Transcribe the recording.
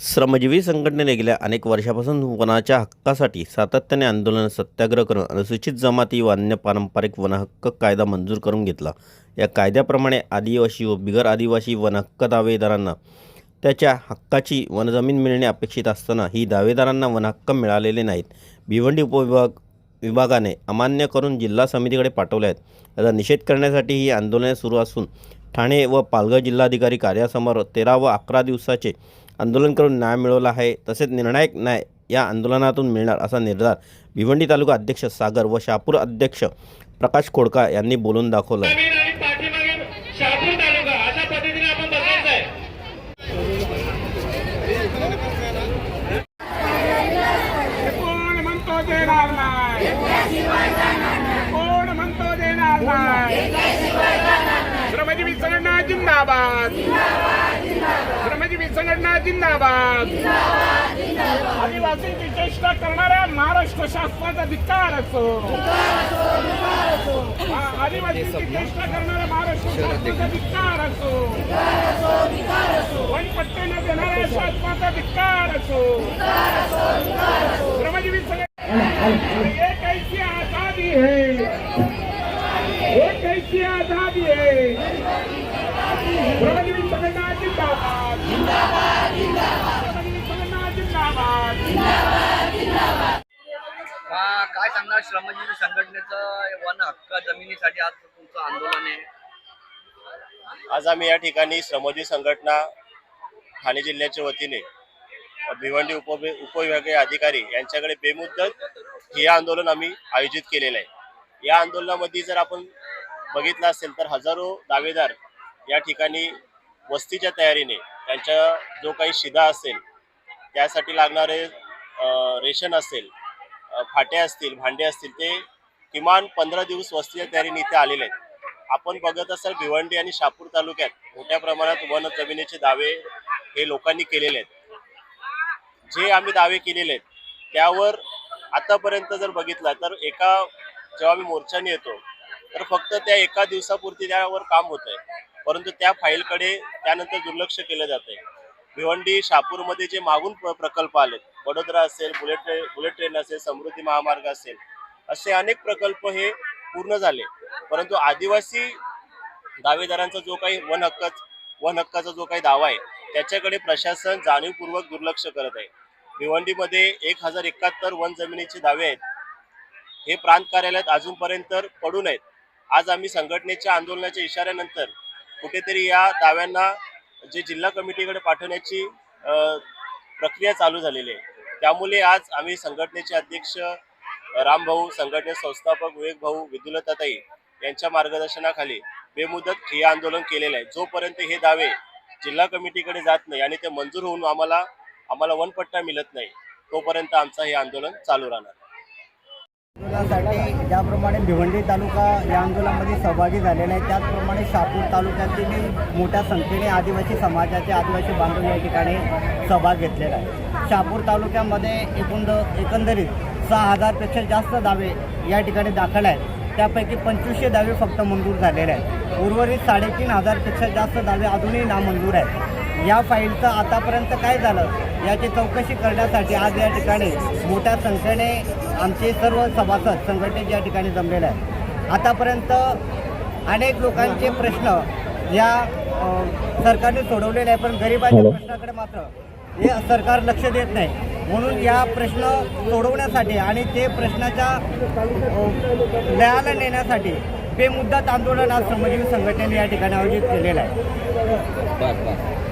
श्रमजीवी संघटनेने गेल्या अनेक वर्षापासून वनाच्या हक्कासाठी सातत्याने आंदोलन सत्याग्रह करून अनुसूचित जमाती व अन्य पारंपरिक वनहक्क कायदा मंजूर करून घेतला. या कायद्याप्रमाणे आदिवासी व बिगर आदिवासी वनहक्क दावेदारांना त्याच्या हक्काची वनजमीन मिळणे अपेक्षित असताना ही दावेदारांना वनहक्क मिळालेले नाहीत. भिवंडी उपविभाग विभागाने अमान्य करून जिल्हा समितीकडे पाठवले आहेत. याचा निषेध करण्यासाठी ही आंदोलने सुरू असून ठाणे व पालघर जिल्हाधिकारी कार्यासमोर तेरा व अकरा दिवसाचे आंदोलन करून न्याय मिळवला आहे. तसेच निर्णायक न्याय या आंदोलनातून मिळणार असा निर्धार भिवंडी तालुका अध्यक्ष सागर व शहापूर अध्यक्ष प्रकाश खोडका यांनी बोलून दाखवला आहे जमीन आणि पाठीमागे शहापूर तालुका अशा पद्धतीने आपण बघायचं आहे कोण म्हणतो देणार नाही कोण म्हणतो देणार नाही श्रमजीवी संघटना जिंदाबाद. श्रमजीवी संघटना जिंदाबाद. आदिवासींची चेष्टा करणाऱ्या महाराष्ट्र शासनाचा धिक्कार असो. आदिवासी आदिवासींची चेष्टा करणाऱ्या महाराष्ट्र शासनाचा धिक्कार असो. वनपट्टे देणाऱ्या शासनाचा धिक्कार असो श्रमजीवी संघटना ये कैसी आजादी है ये कैसी आजादी है श्रमजीवी संघटना जिंदाबाद श्रमजीवी संघटना जिंदाबाद का काय सांगणार श्रमजीवी संघटनेचं वन हक्क जमिनीसाठी आज तुमचं आंदोलन आहे. आज आम्ही या ठिकाणी श्रमजीवी संघटना ठाणे जिल्ह्याच्या वतीने भिवंडी उप उपविभागीय अधिकारी यांच्याकडे बेमुद्दत हे आंदोलन आम्ही आयोजित केलेलं आहे. या आंदोलनामध्ये जर आपण बघितलं असेल तर हजारो दावेदार या ठिकाणी वस्तीच्या तयारीने त्यांच्या जो काही शिधा असेल त्यासाठी लागणारे रेशन असेल फाटे फाट्या असतील भांडे असतील ते किमान पंधरा दिवस वस्तीच्या तयारीने इथे आलेले आहेत. आपण बघत असाल भिवंडी आणि शापूर तालुक्यात मोठ्या प्रमाणात वन जमिनीचे दावे हे लोकांनी केलेले आहेत. जे आम्ही दावे केलेले आहेत त्यावर आतापर्यंत जर बघितलं तर एका जेव्हा आम्ही मोर्चाने येतो तर फक्त त्या एका दिवसापुरती त्यावर काम होत आहे परंतु त्या फाईलकडे त्यानंतर दुर्लक्ष केलं जात आहे भिवंडी शहापूरमध्ये जे मागून प्रकल्प आलेत वडोदरा असेल बुलेट ट्रेन बुलेट ट्रेन असेल समृद्धी महामार्ग असेल असे अनेक प्रकल्प हे पूर्ण झाले. परंतु आदिवासी दावेदारांचा जो काही वन हक्क वन हक्काचा जो काही दावा आहे त्याच्याकडे प्रशासन जाणीवपूर्वक दुर्लक्ष करत आहे. भिवंडीमध्ये एक हजार एकाहत्तर वन जमिनीचे दावे आहेत. हे प्रांत कार्यालयात अजूनपर्यंत पडून आहेत. आज आम्ही संघटनेच्या आंदोलनाच्या इशाऱ्यानंतर कुठेतरी या दाव्यांना जे जिल्हा कमिटीकडे पाठवण्याची प्रक्रिया चालू झालेली आहे. त्यामुळे आज आम्ही संघटनेचे अध्यक्ष रामभाऊ संघटने संस्थापक विवेक भाऊ विदुलताताई यांच्या मार्गदर्शनाखाली बेमुदत हे आंदोलन केलेलं आहे. जोपर्यंत हे दावे जिल्हा कमिटीकडे जात नाही आणि ते मंजूर होऊन आम्हाला आम्हाला वनपट्टा मिळत नाही तोपर्यंत आमचं हे आंदोलन चालू राहणार. आंदोलनासाठी ज्याप्रमाणे भिवंडी तालुका या आंदोलनामध्ये सहभागी झालेला आहे त्याचप्रमाणे शापूर तालुक्यातील मोठ्या संख्येने आदिवासी समाजाचे आदिवासी बांधव या ठिकाणी सहभाग घेतलेला आहे. शापूर तालुक्यामध्ये एकूण एकंदरीत सहा हजारपेक्षा जास्त दावे या ठिकाणी दाखल आहेत. त्यापैकी पंचवीसशे दावे फक्त मंजूर झालेले आहेत. उर्वरित साडेतीन हजारपेक्षा जास्त दावे अजूनही नामंजूर आहेत. या फाईलचं आतापर्यंत काय झालं याची चौकशी करण्यासाठी आज या ठिकाणी मोठ्या संख्येने आमचे सर्व सभासद संघटनेचे या ठिकाणी जमलेले आहेत. आतापर्यंत अनेक लोकांचे प्रश्न या सरकारने सोडवलेले आहे पण गरिबांच्या प्रश्नाकडे मात्र हे सरकार लक्ष देत नाही. म्हणून या प्रश्न सोडवण्यासाठी आणि ते प्रश्नाच्या न्यायाला नेण्यासाठी बेमुद्दत आंदोलन आज श्रमजीवी संघटनेने या ठिकाणी आयोजित केलेलं आहे.